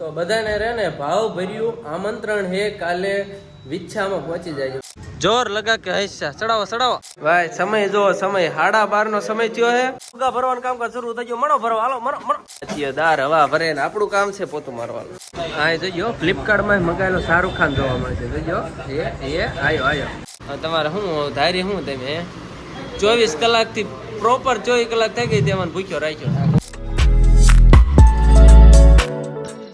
તો બધાને રે ને ભાવ ભર્યું આમંત્રણ હે કાલે વિચ્છામાં પહોંચી જાય જોર લગા કે હૈસા ચડાવો ચડાવો. ભાઈ સમય જો સમય. હાડા બાર નો સમય થયો હે. ફુગા ભરવાનું કામ શરૂ થઈ ગયું. મણો ભરવા હાલો મણો મણો. દાર હવા ભરે ને આપણું કામ છે પોતું મારવાનું. હા એ જોજો ફ્લિપકાર્ટમાં મગાયેલો શાહરુખ ખાન જોવા મળે છે. જોજો એ એ આયો આયો. તમારે શું ધારી શું તમે ચોવીસ કલાકથી પ્રોપર ચોવીસ કલાક થઈ ગઈ તેમાં ભૂખ્યો રાખ્યો.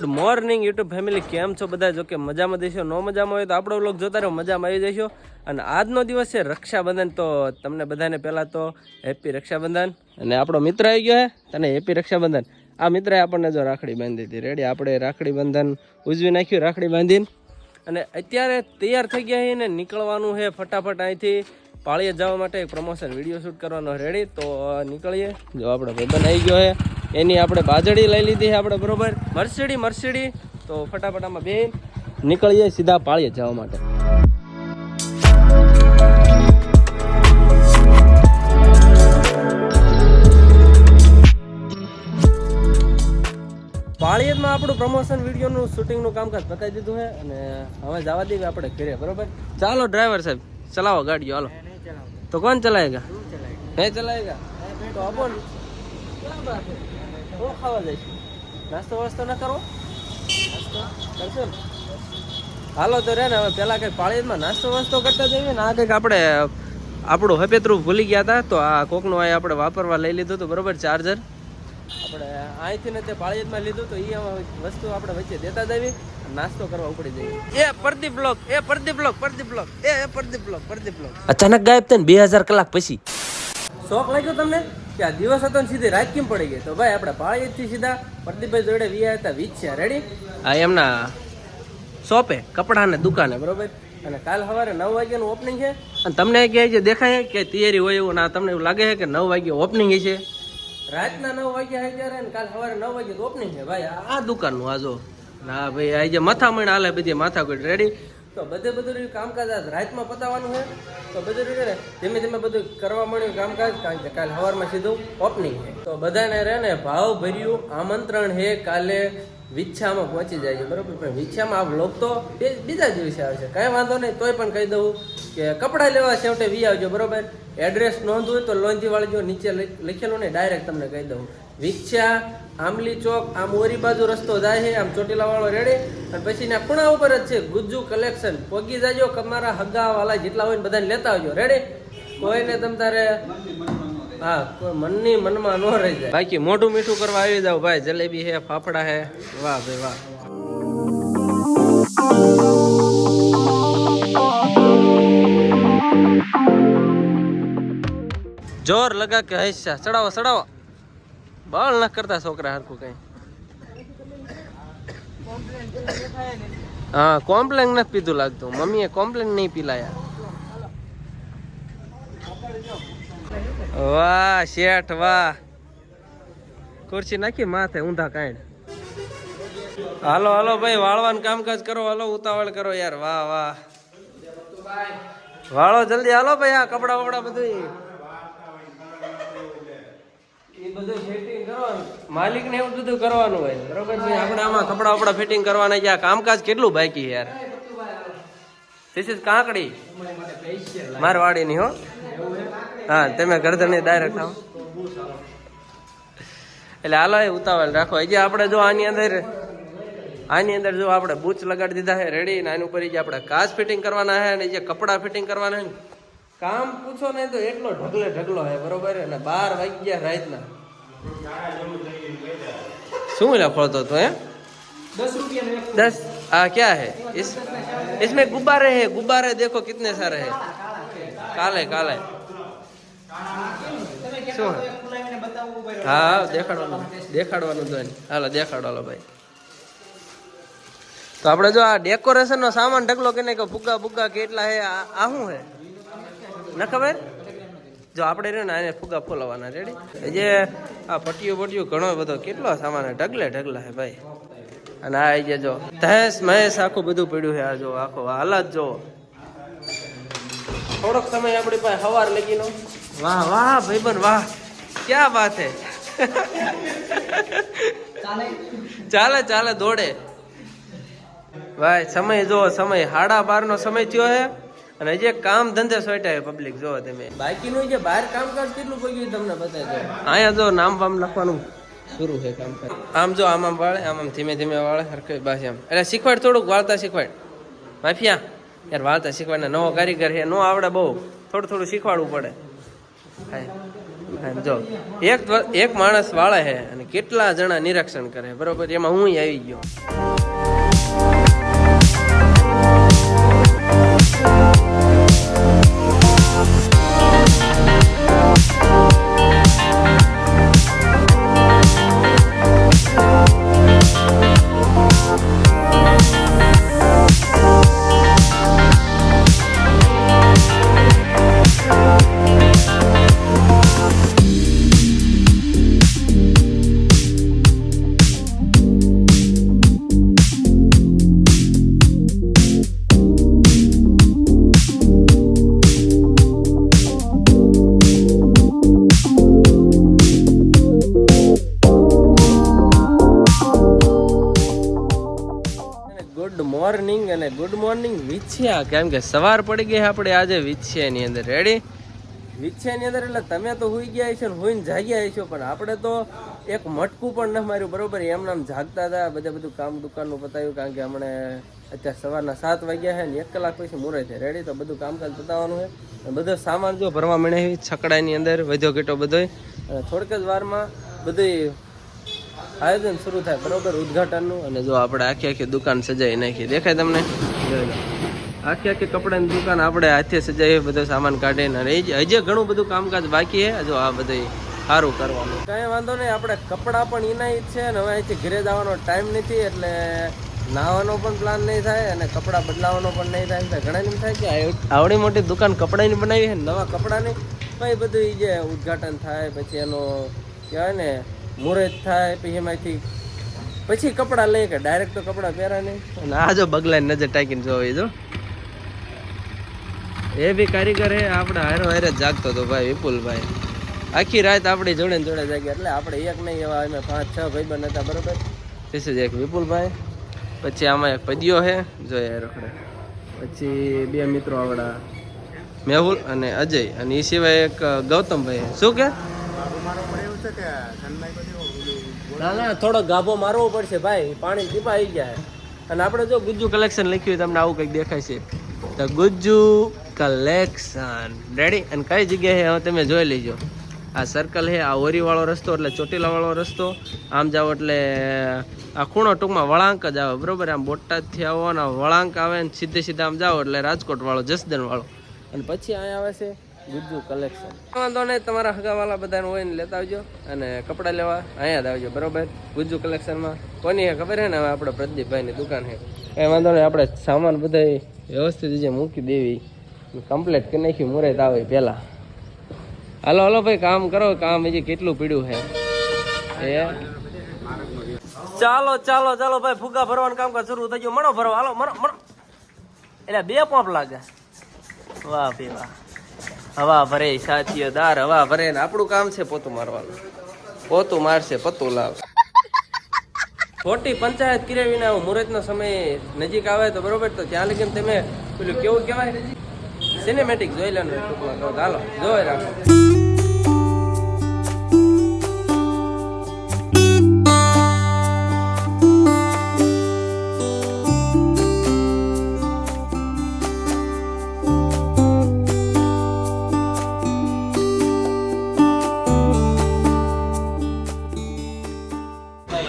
Good morning, YouTube family. કેમ છો બધા? જો કે મજામાં દેશો, નો મજામાં હોય તો આપણો વ્લોગ જોતા રહ્યો મજામાં આવી જશો. અને આજનો દિવસ છે રક્ષાબંધન. તો તમને બધાને પહેલાં તો હેપી રક્ષાબંધન. અને આપણો મિત્ર આવી ગયો હે, તને હેપી રક્ષાબંધન. આ મિત્રએ આપણને જો રાખડી બાંધી હતી. રેડી આપણે રાખડી બંધન ઉજવી નાખ્યું, રાખડી બાંધીને. અને અત્યારે તૈયાર થઈ ગયા છે ને, નીકળવાનું છે ફટાફટ અહીંથી. પાળીએ જવા માટે એક પ્રમોશન વીડિયો શૂટ કરવાનો. રેડી તો નીકળીએ. જો આપણો ભાઈબંધ આવી ગયો છે એની આપણે બાજડી લઈ લીધી છે આપણે બરોબર. મરસીડી મરસીડી. તો ફટાફટ આમાં બે નીકળીએ સીધા પાળીએ જવા માટે. પાળિયતમાં આપણું પ્રમોશન વિડીયોનું શૂટિંગનું કામકાજ પતાવી દીધું છે અને હવે જવા દઈએ આપણે ઘરે બરોબર? ચાલો ડ્રાઈવર સાહેબ ચલાવો ગાડીઓ હાલો. તો કોણ ચલાએગા મેં ચલાવેગા તો આપો ને. હે? ખાવા જઈશું. નાસ્તો વાસ્તો ના કરો? નાસ્તો કરશો ને? હાલો તો રે ને હવે પેલા કઈ પાળીમાં નાસ્તો વાસ્તો કરતા જઈએ ને આ કંઈક આપણે આપણું હપેતરું ભૂલી ગયા હતા તો આ કોકનું આ આપણે વાપરવા લઈ લીધું હતું બરોબર ચાર્જર. આપણે અહીંથી ને તે પાળિયાદમાં લીધું તો એ વસ્તુ આપણે વચ્ચે દેતા જ આવી નાસ્તો કરવા ઉપડી જઈએ. એ પ્રદીપ બ્લોક એ પ્રદીપ બ્લોક પ્રદીપ બ્લોક એ એ પ્રદીપ બ્લોક પ્રદીપ બ્લોક. અચાનક ગાયબ થઈને બે હજાર કલાક પછી. શોખ લાગ્યો તમને? કે આ દિવસ હતો ને સીધી રાત કેમ પડી ગઈ? તો ભાઈ આપણે પાળિયાદથી સીધા. પ્રદીપભાઈ જોડે વિયા હતા વીજ છે. રેડી આ એમના શોપે કપડાને દુકાને બરોબર? અને કાલ સવારે નવ વાગ્યાનું ઓપનિંગ છે. અને તમને કહે છે દેખાય કે તૈયારી હોય એવું ના તમને એવું લાગે છે કે નવ વાગે ઓપનિંગ છે? રાતના નવ વાગ્યા હોય ત્યારે કાલ સવારે નવ વાગે ઓપનિંગ છે. ભાઈ આ દુકાનનું આ જો. ના ભાઈ આ જે માથામણ હાલે બધી માથા કોઈ રેડી તો બધે બધું કામકાજ રાતમાં પતાવવાનું છે. તો બધું રીતે ધીમે ધીમે બધું કરવા મળ્યું કામકાજ, કારણ કે કાલ સવારમાં સીધું ઓપનિંગ તો બધાને રહે ને ભાવ ભર્યું આમંત્રણ છે, કાલે વિચ્છામાં પહોંચી જાય છે, બરોબર? પણ વિચ્છામાં આ વ્લોગ તો બીજા દિવસે આવશે. કાંઈ વાંધો નહીં, તોય પણ કહી દઉં કે કપડાં લેવા છેવટે વી આવજો, બરોબર? એડ્રેસ નોંધવું તો લોંધીવાળી વાળજો નીચે લખેલું ને ડાયરેક્ટ તમને કહી દઉં. વિચ્છા આમલી ચોક, આમ ઓરી બાજુ રસ્તો જાય છે, આમ ચોટીલા વાળો રેડે, અને પછી ના ખૂણા ઉપર જ છે, ગુજ્જુ કલેક્શન પોગી જાજો તમારા હગાવાલા જેટલા હોય ને બધાને લેતા આવજો. રેડે કોઈને તમ તારે હા મનની મનમાં ન રહી જાય. બાકી મોઢું મીઠું કરવા આવી જાવ ભાઈ જલેબી હે ફાફડા હે વાહ ભાઈ વાહ. જોર લગા કે હૈસા ચડાવો ચડાવો. બળ ન કરતા છોકરા હરખું કઈ. હા કોમ્પ્લેન નથી પીધું લાગતું. મમ્મીએ કોમ્પ્લેન નહીં પીલાયા. વાહ શેઠ વાહ. ખુરશી નાખી માથે ઊંધા કાંઈ હાલો હાલો ભાઈ વાળવાનું કામકાજ કરો હાલો ઉતાવળ કરો યાર. વાહ વાહ. વાળો જલ્દી હાલો ભાઈ આ કપડા વપડા બધું બધું ફિટિંગ કરવાનું. માલિક ને એવું બધું કરવાનું હોય. બરોબર છે? આપણે આમાં કપડા વપડા ફિટિંગ કરવાના ગયા કામકાજ કેટલું બાકી યાર? This is કાંકડી. મારવાડીની હો. હા તમે ગરદની ડાયરેક્ટ આવો. એટલે હાલો એ ઉતાવળ રાખો. હજી આપણે જો આની અંદર આની અંદર જો આપણે બૂચ લગાડી દીધા છે રેડી ને આની ઉપર જે આપણે કાચ ફિટિંગ કરવાના છે અને જે કપડા ફિટિંગ કરવાના છે ને, કામ પૂછો ને તો એટલો ઢગલે ઢગલો છે બરોબર? અને ને બાર વાગ્યા રાતના. શું લખો તો હે दस हाँ क्या है इस इसमें गुब्बारे हैं गुब्बारे देखो कितने सारे हैं काले काले શું હે? હા હા દેખાડવાનું દેખાડવાનું તો એને. હાલો દેખાડો હાલો ભાઈ તો આપણે જો આ ડેકોરેશન નો સામાન ઢગલો કે નહીં કે ફુગ્ગા ફુગ્ગા કેટલા હે આ આ શું હે ન ખબર જો આપણે રહ્યું ને આને ફુગ્ગા ફોલાવાના રેડી જે આ પટીયું પટીયું ઘણો બધો કેટલો સામાન હે ઢગલે ઢગલા હે ભાઈ અને આ જે જો. તહેસ મહેશ આખું બધું પડ્યું છે આ જો, આખો હાલત જો. થોડોક સમય આપણી પાસે હવાર લગીનો વાહ વાહ ભાઈબન વાહ. ક્યાં વાત હે? ચાલે ચાલે, દોડે. ભાઈ, સમય જો, સમય. સાડા બાર નો સમય થયો હે. અને જે કામ ધંધે સોટ્યા પબ્લિક જો તમે. બાકીનું જે બહાર કામકાજ કેટલું પગ્યું તમને બતાવી દો અહીંયા જો નામ વામ લખવાનું. શરૂ છે કામકાજ આમ જો આમ આમ વાળે, આમ આમ ધીમે ધીમે વાળે, હરખે બસ એમ એટલે શીખવાડ, થોડુંક વાળતા શીખવાડ. માફિયા, યાર વાળતા શીખવાડને નવો કારીગર છે, નો આવડે બહુ. થોડું થોડું શીખવાડવું પડે. જો. એક એક માણસ વાળે છે અને કેટલા જણા નિરીક્ષણ કરે બરોબર? એમાં હું આવી ગયો. અને ગુડ મોર્નિંગ વિછ્યા. કેમ કે સવાર પડી ગઈ આપણે, આજે વિછ્યાની અંદર રેડી વિછ્યાની અંદર એટલે તમે તો હોઈ ગયા છો ને હોઈને જાગ્યા છો પણ આપણે તો એક મટકું પણ ન માર્યું, બરોબર? એમ નામ જાગતા હતા, બધા બધું કામ દુકાનનું પતાવ્યું કારણ કે હમણે અત્યારે સવારના સાત વાગ્યા છે ને એક કલાક પછી મુરે છે. રેડી તો બધું કામકાજ પતાવવાનું છે. બધો સામાન જો ભરવા મળે છકડાની અંદર, વધ્યો ઘેટો અને થોડીક જ વારમાં બધું આયોજન શરૂ થાય, બરોબર? ઉદઘાટનનું અને જો આપણે આખી આખી દુકાન સજાવી નાખી. દેખાય તમને? આખી આખી કપડાની દુકાન આપણે હાથે સજાવીએ બધો સામાન કાઢીને અને હજી ઘણું બધું કામકાજ બાકી છે. જો આ બધું સારું કરવાનું. કાંઈ વાંધો નહીં, આપણે કપડાં પણ ઇનાયત છે અને હવે અહીંથી ઘરે જવાનો ટાઈમ નથી, એટલે નાવાનો પણ પ્લાન નહીં થાય અને કપડાં બદલાવાનો પણ નહીં થાય. ઘણા એમ થાય કે આવડી મોટી દુકાન કપડાની બનાવી છે નવા કપડાની પછી બધું એ જે ઉદઘાટન થાય, પછી એનો કહેવાય ને મુહૂર્ત થાય, પછી એમાંથી પછી કપડાં લઈ કે ડાયરેક્ટ તો કપડાં પહેરા નહીં. અને આ જો બગલાની નજર ટાકીને જોવે જો. એ બી કારીગર હે, આપણે હારો હારે જાગતો હતો ભાઈ, વિપુલભાઈ. આખી રાત આપણી જોડે જોડે જાગ્યા, એટલે આપણે એક નહીં એવા, અમે પાંચ, છ ભાઈબંધ હતા, બરોબર? this is એક વિપુલભાઈ, પછી આમાં એક પદ્યો છે જોઈએ હારો પછી બે મિત્રો આવડા, મેહુલ અને અજય. અને એ સિવાય એક ગૌતમભાઈ શું કે? ના ના, થોડો ગાભો મારવો પડશે ભાઈ. પાણી ટીપા આવી ગયા અને આપણે જો ગુજ્જુ કલેક્શન લખ્યું તમને આવું કંઈક દેખાય છે. તો ગુજ્જુ કલેક્શન રેડી અને કઈ જગ્યાએ હવે તમે જોઈ લેજો. આ સર્કલ છે આ ઓરીવાળો રસ્તો એટલે ચોટીલાવાળો રસ્તો. આમ જાઓ એટલે, આ ખૂણો ટૂંકમાં વળાંક જ આવે, બરોબર? આમ બોટાદથી આવો ને આ વળાંક આવે ને સીધે સીધા આમ જાઓ એટલે રાજકોટવાળો જસદનવાળો અને પછી અહીંયા આવે છે ગુજ્જુ કલેક્શન વાંધો નહીં, તમારા હગાવાલા બધાને હોય ને લેતા આવજો અને કપડાં લેવા અહીંયા જ આવજો, બરોબર? ગુજ્જુ કલેક્શનમાં કોની ખબર છે ને? હવે આપણે પ્રદીપભાઈની દુકાન છે. એ વાંધો નહીં આપણે સામાન બધા વ્યવસ્થિત રીતે મૂકી દેવી. કમ્પ્લીટ કરી નાખ્યું મુરત આવે પહેલાં. હાલો હાલો ભાઈ, કામ કરો, કામ હજી કેટલું પીડ્યું છે? એ? ચાલો ચાલો ચાલો ભાઈ ફુગા ભરવાનું કામકાજ શરૂ થઈ ગયું. મણો ભરવા હાલો, મણો મણો. એટલે બે પંપ લાગે. વાહ, ભાઈ, વાહ. હવા ભરે સાચીઓ દાર, હવા ભરે ને આપણું કામ છે પોતું મારવાનું. પોતું મારશે, પતું લાવ. ખોટી પંચાયત કર્યા વિના મુહૂર્તનો સમય નજીક આવે તો બરોબર, તો ત્યાં લગીને તમે પેલું કેવું કહેવાય? સિનેમેટિક જોઈ લેવાનું ટૂંકમાં કહું હાલો, જોઈ રાખો.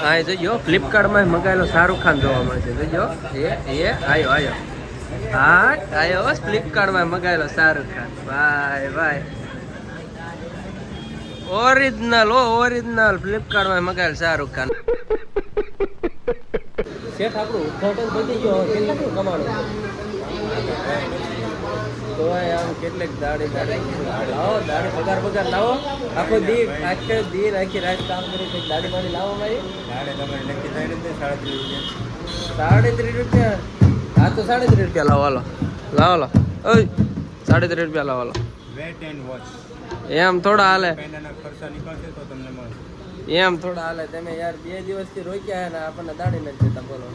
હા, એ જોજો ફ્લિપકાર્ટમાં મંગાવેલો શાહરુખ ખાન જોવા મળે છે. જોજો, એ એ, આયો આયો. હા, આયો ફ્લિપકાર્ટમાં મંગાવેલો શાહરુખ ખાન. ભાઈ ભાઈ ઓરિજિનલ ઓ ઓરિજિનલ ફ્લિપકાર્ટમાં મંગાવેલ શાહરુખ ખાન. શેઠ, આપણું ઉદઘાટન પતી ગયો. કેટલું કમાણું તો આમ કેટલીક દાડી દાડી લાવો દાડી પગાર પગાર લાવો. આખો દી આખે દી આખી રાત કામ કરી કંઈક દાડી લાવો મારી. સાડે ત્રીસ રૂપિયા. હા તો સાડે ત્રીસ રૂપિયા લાવો હાલો. લાવો લો ઓય સાડે ત્રીસ રૂપિયા લાવો હાલો. વેટ એન્ડ વોચ એમ થોડા હાલે. ખર્ચા નીકળશે તો તમને મળશે. એમ થોડા હાલે. તમે યાર બે દિવસથી રોક્યા ને આપણને દાડી નથી દેતા બોલો.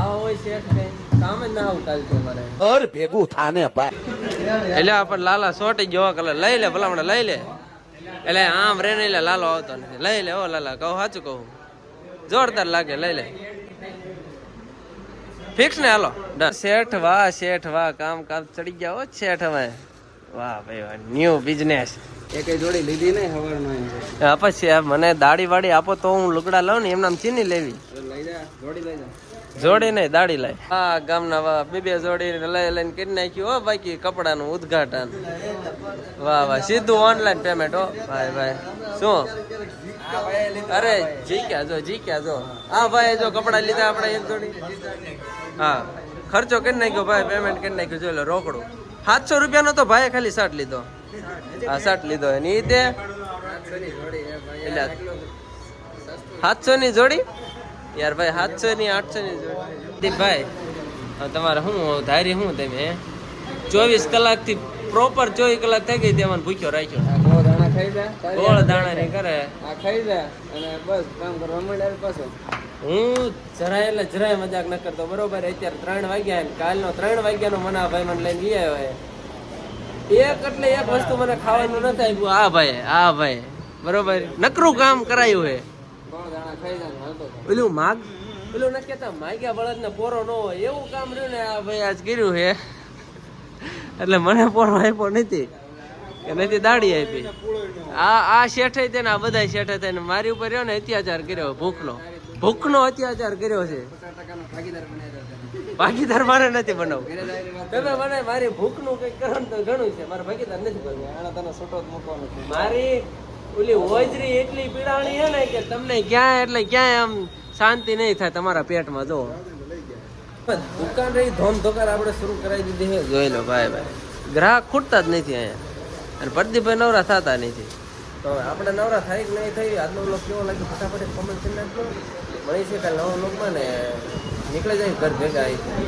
આવો હોય શેઠ કઈ? કામ જ ના અમારે. ભેગું થાને ભાઈ. એટલે આપણે લાલા સોટી જોવા કલર લઈ લે ભલામણ લઈ લે. એટલે આમ રે નહીં લે લાલો આવતો નથી. લઈ લે ઓ લાલા કહું સાચું કહું. જોરદાર લાગે લઈ લે. ફિક્સ ને હાલો. શેઠ વાહ શેઠ વાહ કામ કામ ચડી ગયા હો શેઠ હવે. વાહ ભાઈ વાહ ન્યુ બિઝનેસ એક જોડી લીધી નહીં હવારનો પછી મને દાડી વાડી આપો તો હું લુગડા લઉં ને એમના ચીની લેવી. લઈ જા જોડી લઈ જા. જોડી નહીં દાડી લાય. હા ગામના વાહ બે બે જોડી લઈ લઈને કરી નાખ્યું, હો, બાકી કપડાનું ઉદઘાટન. વાહ વાહ, સીધું ઓનલાઈન પેમેન્ટ હો. ભાઈ ભાઈ, શું? અરે, જીક્યા જો જીક્યા જો. હા, ભાઈ, જો કપડા લીધા આપણે એક જોડી. હા, ખર્ચો કરી નાખ્યો, ભાઈ પેમેન્ટ કરી નાખ્યું જો લો, રોકડું. સાતસો રૂપિયાનો તો ભાઈ ખાલી શર્ટ લીધો. હા, શર્ટ લીધો એની. તે? સાતસો ની જોડી? યાર ભાઈ સાતસો ની આઠસો ની દીપભાઈ તમારે શું ધારી શું તમે ચોવીસ કલાકથી પ્રોપર ચોવીસ કલાક થઈ ગઈ તેમાં ભૂખ્યો રાખ્યો. ગોળ દાણા ની કરે. ખાઈ જા અને બસ કામ કરવા માંડ્યા પાછો. હું જરાય એટલે જરાય મજાક ન કરતો બરોબર? અત્યારે ત્રણ વાગ્યા ને કાલનો ત્રણ વાગ્યાનો મના ભાઈ મને લઈને લઈ આવ્યો. એક એટલે એક વસ્તુ મને ખાવાનું નથી આપ્યું. આ ભાઈ આ ભાઈ બરોબર? નકરું કામ કરાયું હે પેલું માગ? પેલું ન કેતા માગ્યા બળદ ને પોરો ન હોય. એવું કામ રહ્યું ને આ ભાઈ આજ કર્યું છે. એટલે મને પોરો આપ્યો નથી. કે નથી દાડી આપી. આ આ શેઠે તેને આ બધા શેઠે થઈને મારી ઉપર રહ્યો ને અત્યાચાર કર્યો, ભૂખનો. ભૂખનો અત્યાચાર કર્યો છે. ભાગીદાર મારે નથી બનાવવું તમે મને મારી ભૂખનું કંઈક કરો તો ઘણું છે. મારે ભાગીદાર નથી બનવું. આને તને છૂટો મૂકવાનો મારી ઓલી હોજરી એટલી પીડાણી છે ને કે તમને ક્યાંય એટલે ક્યાંય આમ શાંતિ નહીં થાય તમારા પેટમાં જો. દુકાન રહી ધોમ ધોકાર આપણે શરૂ કરાવી દીધી છે. જોઈ લો ભાઈ ભાઈ. ગ્રાહક ખૂટતા જ નથી અહીંયા. અને પ્રદીપભાઈ નવરા થતા નથી. તો આપણે નવરા થાય કે નહીં થઈ આજનો લોક કેવો લાગ્યો? ફટાફટ કોમેન્ટ કરી નાખજો મળી છે કાલે નવો લોકમાં ને નીકળી જાય ઘર ભેગા અહીંથી